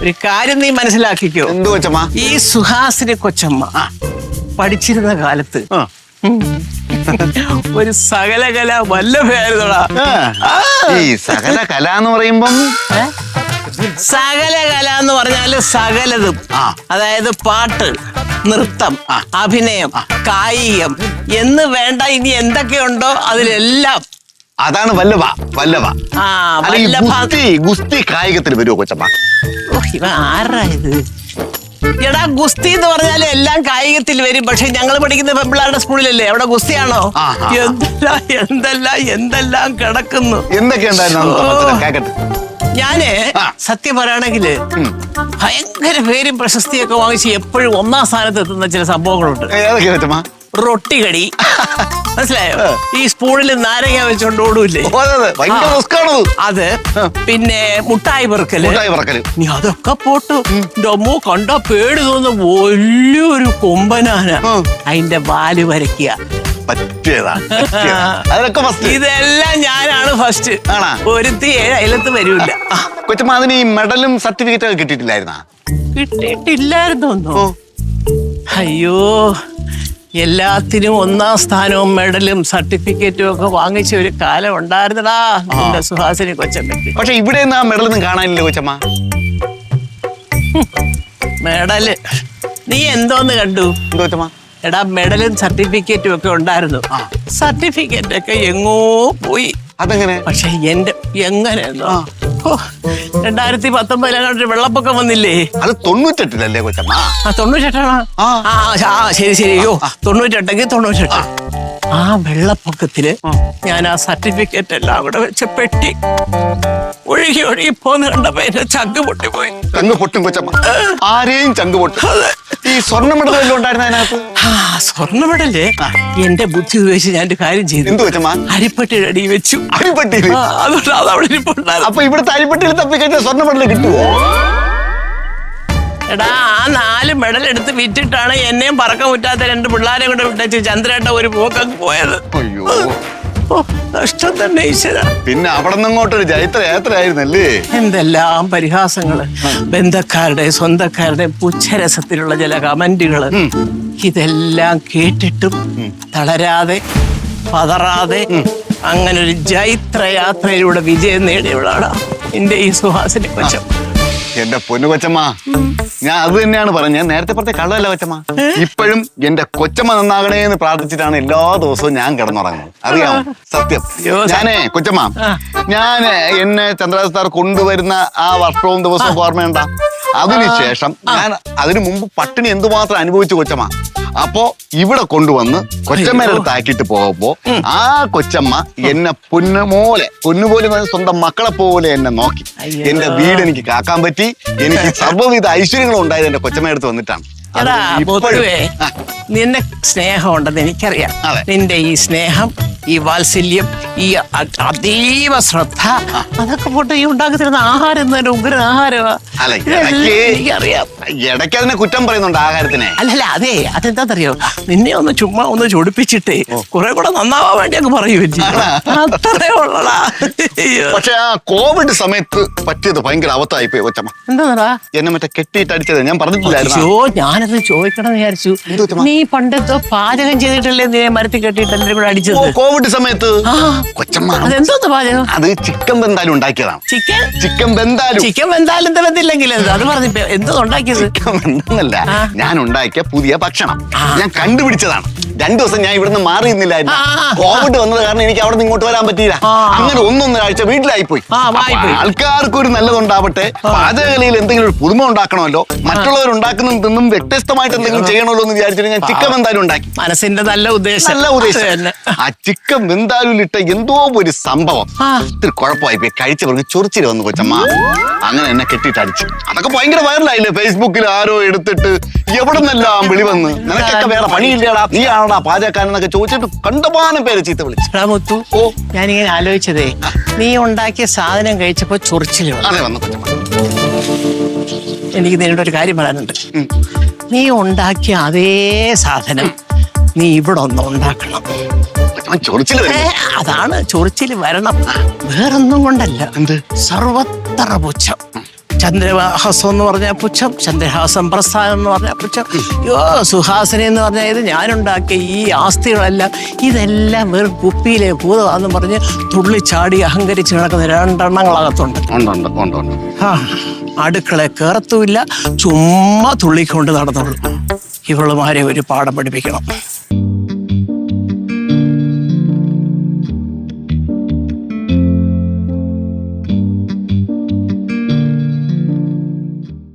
ഒരു കാര്യം നീ മനസ്സിലാക്കിക്കോ. എന്ത് കൊച്ചമ്മ? ഈ സുഹാസിനി കൊച്ചമ്മ പഠിച്ചിരുന്ന കാലത്ത് ഒരു സകലകല വല്ലഭയായിരുന്നടാ ആ. ഈ സകല കല എന്ന് പറയുമ്പം സകല കല എന്ന് പറഞ്ഞാൽ സകലതും. അതായത് പാട്ട് നൃത്തം അഭിനയം കായികം എന്ന് വേണ്ട ഇനി എന്തൊക്കെയുണ്ടോ അതിലെല്ലാം. അതാണ് വല്ലഭ വല്ലഭ. ആ വല്ലഭ. ഗുസ്തി ഗുസ്തി കായികത്തിന് വരുമോ കൊച്ചമ്മ? ഓ, ഇവ ആരാ ഇത്? എടാ ഗുസ്തി എന്ന് പറഞ്ഞാൽ എല്ലാം കായികത്തിൽ വരും പക്ഷെ ഞങ്ങൾ പഠിക്കുന്ന പെമ്പിളാരുടെ സ്കൂളിലല്ലേ? അവിടെ ഗുസ്തിയാണോ? ആ, ആ. എന്തെല്ലാം എന്തെല്ലാം എന്തെല്ലാം കിടക്കുന്നു. മക്കളെ? കേക്കട്ടെ. ഞാൻ ആ. സത്യം പറയുകയാണെങ്കിൽ ഭയങ്കര പേരും പ്രശസ്തിയൊക്കെ വാങ്ങിച്ച് എപ്പോഴും ഒന്നാം സ്ഥാനത്ത് എത്തുന്ന ചില സംഭവങ്ങളുണ്ട്. കൊച്ചമ്മ. റൊട്ടികടി. മനസ്സിലായോ? ഈ സ്പൂണിൽ നാരങ്ങ വെച്ചോണ്ട് ഓടൂല്ലേ? ഓ, അതെ, അതെ. ഭയങ്കര റിസ്ക് ആണത് അത്. പിന്നെ മുട്ടായി പെറുക്കൽ. മുട്ടായി പറക്കൽ. നീ അതൊക്കെ പോട്ടു. ഡൊമോ കണ്ട പേടി തോന്നുന്ന. വലിയൊരു കൊമ്പനാന ഉം. അതിന്റെ വാൽ വരയ്ക്കുക. പറ്റിയതാ പറ്റിയതാ. അതിലൊക്കെ ഫസ്റ്റ് ഇതെല്ലാം ഞാനാണ് ഫസ്റ്റ് ആണാ? ഒരുത്തി ഏഴ് അയലത്ത് വരൂല കൊച്ചമ്മ അതിന് ഈ മെഡലും സർട്ടിഫിക്കറ്റും ഒക്കെ കിട്ടിയിട്ടില്ലായിരുന്നാ? കിട്ടിയിട്ടില്ലായിരുന്നോ? ഓ. അയ്യോ. എല്ലാത്തിനും ഒന്നാം സ്ഥാനവും മെഡലും സർട്ടിഫിക്കറ്റും ഒക്കെ വാങ്ങിച്ച ഒരു കാലം ഉണ്ടായിരുന്നടാ എന്റെ സുഹാസിനി കൊച്ചമ്മയ്ക്ക്. പക്ഷെ ഇവിടെ നിന്ന് ആ മെഡലൊന്നും കാണാനില്ല കൊച്ചമ്മ. മെഡൽ. നീ എന്തോന്ന് കണ്ടു? കൊച്ചമ്മ? എടാ മെഡലും സർട്ടിഫിക്കറ്റും ഒക്കെ ഉണ്ടായിരുന്നു. സർട്ടിഫിക്കറ്റ് ഒക്കെ എങ്ങോ പോയി. അതെങ്ങനെ? പക്ഷെ എന്റെ എങ്ങനെ ഓ രണ്ടായിരത്തി പത്തൊമ്പതിലാണ് വെള്ളപ്പൊക്കം വന്നില്ലേ? അത് തൊണ്ണൂറ്റെട്ടിലല്ലേ കൊച്ചമ്മ? ആ തൊണ്ണൂറ്റെട്ടാണോ? ആ. ആ ആ, ആ ശരി ശരി. അയ്യോ തൊണ്ണൂറ്റെട്ടെങ്കിൽ തൊണ്ണൂറ്റെട്ട്. ആ. വെള്ളപ്പൊക്കത്തിൽ ഞാൻ ആ സർട്ടിഫിക്കറ്റ് എല്ലാം അവിടെ വെച്ച് പെട്ടി. ഒഴുകി ഒഴുകി പോന്ന് കണ്ടപ്പോ എന്റെ ചങ്ക് പൊട്ടിപ്പോയി. ചങ്ക് പൊട്ടും കൊച്ചമ്മ. ആരെയും ചങ്ക് പൊട്ടും. ഈ സ്വർണമെടുത്തല്ലോ മെഡൽ അതിനകത്ത്? സ്വർണ മെഡൽ എന്റെ ബുദ്ധി ഉപയോഗിച്ച് ഞാൻ ഒരു കാര്യം ചെയ്തു. എന്ത് കൊച്ചമ്മ അരിപ്പെട്ടിയുടെ അടി വെച്ചു. അരിപ്പട്ടി ആ, അതുകൊണ്ട് അത് അവിടെ ഇരിപ്പുണ്ടായിരുന്നു. അപ്പൊ ഇവിടുത്തെ അരിപ്പട്ടിയിൽ തപ്പിക്കഴിഞ്ഞാൽ സ്വർണ മെഡൽ കിട്ടുമോ എടാ ആ നാല് മെഡൽ എടുത്ത് വിറ്റിട്ടാണ് എന്നെയും പറക്കം മുറ്റാത്ത രണ്ട് പിള്ളേരെ കൂടെ വിട്ടേച്ച് ചന്ദ്രേട്ട ഒരു പോക്കങ്ങ് പോയത്. അയ്യോ. ഓ നഷ്ടം തന്നെ ഈശ്വര. പിന്നെ അവിടെ നിന്ന് അങ്ങോട്ടൊരു ചൈത്ര യാത്രയായിരുന്നല്ലേ? എന്തെല്ലാം പരിഹാസങ്ങൾ. ബന്ധക്കാരുടെ സ്വന്തക്കാരുടെ പുച്ഛരസത്തിലുള്ള ചില കമന്റുകൾ. ഇതെല്ലാം കേട്ടിട്ടും തളരാതെ പതറാതെ അങ്ങനെ ഒരു ജൈത്ര യാത്രയിലൂടെ വിജയം നേടിയവളാണ് എന്റെ ഈ സുഹാസിനി കൊച്ചം. എന്റെ പൊന്നു കൊച്ചമ്മ. ഞാൻ അത് തന്നെയാണ് പറഞ്ഞത്. ഞാൻ നേരത്തെ പറഞ്ഞ കള്ളല്ല കൊച്ചമ്മ. ഇപ്പോഴും എന്റെ കൊച്ചമ്മ നന്നാകണേ എന്ന് പ്രാർത്ഥിച്ചിട്ടാണ് എല്ലാ ദിവസവും ഞാൻ കിടന്നുറങ്ങുന്നത്. അറിയാമോ? സത്യം. ഞാനേ കൊച്ചമ്മ. ഞാൻ എന്നെ ചന്ദ്രദാസ് സാർ കൊണ്ടുവരുന്ന ആ വർഷവും ദിവസവും ഓർമ്മയുണ്ട? അതിനുശേഷം ഞാൻ അതിനു മുമ്പ് പട്ടിണി എന്തുമാത്രം അനുഭവിച്ചു കൊച്ചമ്മ? അപ്പോ ഇവിടെ കൊണ്ടുവന്ന് കൊച്ചമ്മയുടെ അടുത്ത് ആക്കിയിട്ട് പോകുമ്പോ ആ കൊച്ചമ്മ എന്നെ പൊന്നുപോലെ പൊന്നുപോലെ സ്വന്തം മക്കളെ പോലെ എന്നെ നോക്കി. എന്റെ വീട് എനിക്ക് കാക്കാൻ പറ്റി എനിക്ക് സർവവിധ ഐശ്വര്യങ്ങളും ഉണ്ടായത് എന്റെ കൊച്ചമ്മയുടെ അടുത്ത് വന്നിട്ടാണ്. നിന്റെ സ്നേഹം സ്നേഹമുണ്ടെന്ന് എനിക്കറിയാം. നിന്റെ ഈ സ്നേഹം ഈ വാത്സല്യം ഈ അതീവ ശ്രദ്ധ അതൊക്കെ പോട്ട് ഈ ഉണ്ടാക്കി തരുന്ന ആഹാരം തന്നെ ഉഗ്രൻ ആഹാരമാ. അല്ല ഇടയ്ക്ക് എനിക്കറിയാം. ഇടയ്ക്ക് അതിനെ കുറ്റം പറയുന്നുണ്ട് ആഹാരത്തിനെ. അല്ലല്ല അതെ അതെന്താന്നറിയോ? നിന്നെ ഒന്ന് ചുമ്മാ ഒന്ന് ചൊടിപ്പിച്ചിട്ട് കുറെ കൂടെ നന്നാവാൻ വേണ്ടി അങ്ങ് പറയുമല്ലേ അത്രേ ഉള്ളടാ. പക്ഷെ ആ കോവിഡ് സമയത്ത് പറ്റിയത് ഭയങ്കര അവത്തായി പോയി കൊച്ചമ്മ എന്താ എന്നെ മറ്റേ കെട്ടിയിട്ട് അടിച്ചത് ഞാൻ പറഞ്ഞിട്ടില്ലായിരുന്നു. അയ്യോ ഞാനത് ചോദിക്കണം വിചാരിച്ചു? നീ പണ്ടത്തെ പാചകം ചെയ്തിട്ടല്ലേ നീ മരത്തിൽ കെട്ടിയിട്ട് എന്നെ കൂടെ അടിച്ചത്? കോവിഡ് സമയത്ത്? കൊച്ചമ്മ. അതെന്തോന്ന് പാചകം? അത് ചിക്കൻ ബന്താലും ഉണ്ടാക്കിയതാണ്. ചിക്കൻ? ചിക്കൻ ബന്താലും ചിക്കൻ വെന്താലും എന്താ എന്ത് അത് പറഞ്ഞു എന്തോ ഉണ്ടാക്കിയത്? ചിക്കൻ ഞാൻ ഉണ്ടാക്കിയ പുതിയ ഭക്ഷണം. ഞാൻ കണ്ടുപിടിച്ചതാണ്. രണ്ടു ദിവസം ഞാൻ ഇവിടുന്ന് മാറിയിരുന്നില്ലായിരുന്നു. കോവിഡ് വന്നത് കാരണം എനിക്ക് അവിടെ നിന്ന് ഇങ്ങോട്ട് വരാൻ പറ്റിയില്ല. അങ്ങനെ ഒന്നൊന്നൊരാഴ്ച വീട്ടിലായി പോയി. ആൾക്കാർക്ക് ഒരു നല്ലതുണ്ടാവട്ടെ. പാചകകലയിൽ എന്തെങ്കിലും ഒരു പുതുമ ഉണ്ടാക്കണമല്ലോ. മറ്റുള്ളവർ ഉണ്ടാക്കുന്ന നിന്നും വ്യത്യസ്തമായിട്ട് എന്തെങ്കിലും ചെയ്യണമല്ലോ എന്ന് വിചാരിച്ചിട്ട് ഞാൻ ചിക്കൻ എന്തായാലും ഉണ്ടാക്കി. മനസ്സിന്റെ നല്ല ഉദ്ദേശം. നല്ല ഉദ്ദേശം. ആ ചിക്കൻ വെന്താലുലിട്ട എന്തോ ഒരു സംഭവം. ഇത്തിരി കുഴപ്പമായി പോയി കഴിച്ചവർക്ക് ചൊറിച്ചിൽ വന്നു കൊച്ചമ്മ. അങ്ങനെ എന്നെ കെട്ടിട്ട് അടിച്ചു. അതൊക്കെ ഭയങ്കര വൈറലായില്ലേ ഫേസ്ബുക്കിൽ ആരോ എടുത്തിട്ട് എവിടെ നിന്നെല്ലാം വിളി വന്ന്? നിനക്കൊക്കെ വേറെ പണിയില്ലടാ? നീ ആണടാ പാചകക്കാരനൊക്കെ ചോദിച്ചിട്ട് കണ്ടമാനം പേര് ചീത്ത വിളിച്ചു. എടാ മുത്തു ഓ. ഞാനിങ്ങനെ ആലോചിച്ചതേ നീ ഉണ്ടാക്കിയ സാധനം കഴിച്ചപ്പോ ചൊറിച്ചിൽ വന്നു. അതെ വന്നു കൊച്ചമ്മ എനിക്ക് നിന്നോട് ഒരു കാര്യം പറയാനുണ്ട്. നീ ഉണ്ടാക്കിയ അതേ സാധനം നീ ഇവിടെ ഒന്ന് ഉണ്ടാക്കണം. കൊച്ചമ്മ ഏ, അതാണ് ചൊറിച്ചിൽ വരണം. വേറൊന്നും കൊണ്ടല്ല. എന്ത്? സർവത്ര പുച്ഛം. ചന്ദ്രഹാസം എന്ന് പറഞ്ഞ പുച്ഛം ചന്ദ്രഹാസം പ്രസ്ഥാനം എന്ന് പറഞ്ഞ പുച്ഛം. യോ സുഹാസന എന്ന് പറഞ്ഞാൽ ഇത് ഞാനുണ്ടാക്കിയ ഈ ആസ്തികളെല്ലാം ഇതെല്ലാം വെറും കുപ്പിയിലെ ഭൂതമാണെന്ന് പറഞ്ഞ് തുള്ളിച്ചാടി അഹങ്കരിച്ച് കിടക്കുന്ന രണ്ടെണ്ണങ്ങളകത്തുണ്ട്. ആ അടുക്കള കയറത്തുമില്ല ചുമ്മാ തുള്ളിക്കൊണ്ട് നടന്നുള്ളൂ ഇവളുമാരെ ഒരു പാഠം പഠിപ്പിക്കണം.